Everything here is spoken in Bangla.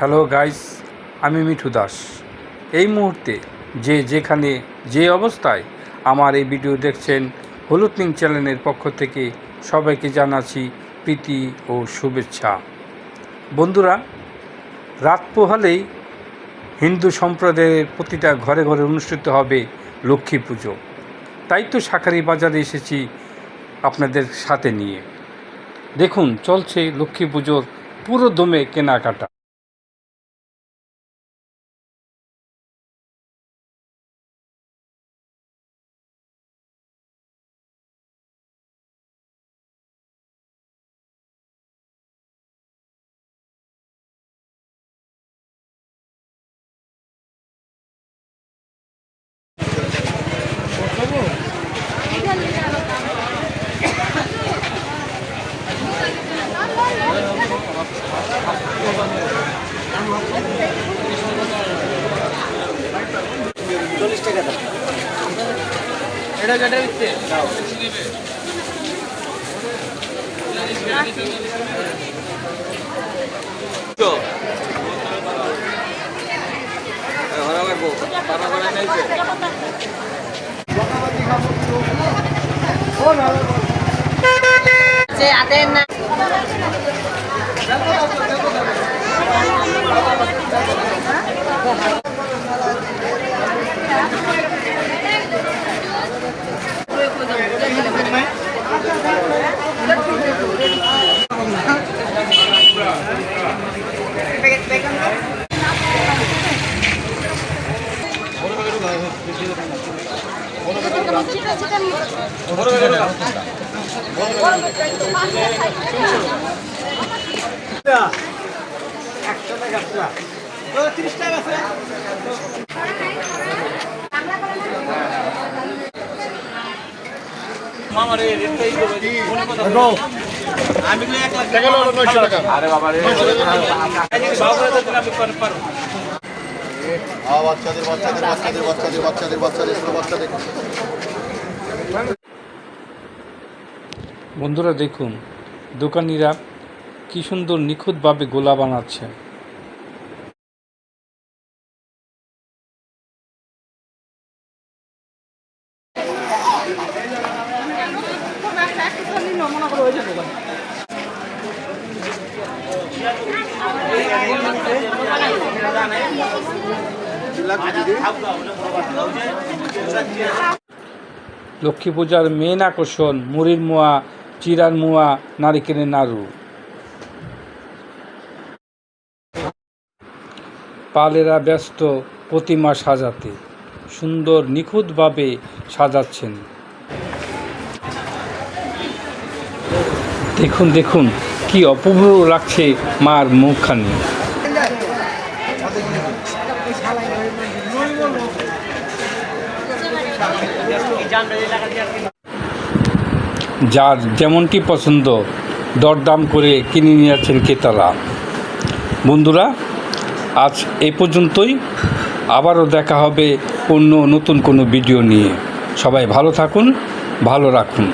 হ্যালো গাইস, আমি মিঠু দাস। এই মুহূর্তে যে যেখানে, যে অবস্থায় আমার এই ভিডিও দেখছেন হলুদ নিং চ্যানেলের পক্ষ থেকে সবাইকে জানাচ্ছি প্রীতি ও শুভেচ্ছা। বন্ধুরা, রাত পোহালেই হিন্দু সম্প্রদায়ের প্রতিটা ঘরে ঘরে অনুষ্ঠিত হবে লক্ষ্মী পুজো। তাই তো শাঁখারি বাজারে এসেছি আপনাদের সাথে নিয়ে। দেখুন, চলছে লক্ষ্মী পুজোর পুরো দমে কেনাকাটা। এটা কেটে দিচ্ছে। যে আদের না। আমি তো এক লাখ টাকা। আরে বাবা রে বাবা রে তো আমি পার পার আ বাচ্চাদের বাচ্চাদের বাচ্চাদের বাচ্চাদের বাচ্চাদের বাচ্চাদের ছোট বাচ্চাদের। বন্ধুরা দেখুন দোকানিরা কি সুন্দর নিখুঁতভাবে গোলা বানাচ্ছে। লক্ষ্মী পূজার মেন আকর্ষণ মুড়ির মোয়া, চিরার মোয়া, নারিকেলের নাড়ু। পালেরা ব্যস্ত প্রতিমা সাজাতে, সুন্দর নিখুঁতভাবে সাজাচ্ছেন। দেখুন দেখুন, কি অপূর্ব লাগছে মার মুখখানি। যার যেমনটি পছন্দ, দরদাম করে কিনে নিয়ে যাচ্ছেন ক্রেতারা। বন্ধুরা, আজ এ পর্যন্তই। আবারও দেখা হবে অন্য নতুন কোনো ভিডিও নিয়ে। সবাই ভালো থাকুন, ভালো রাখুন।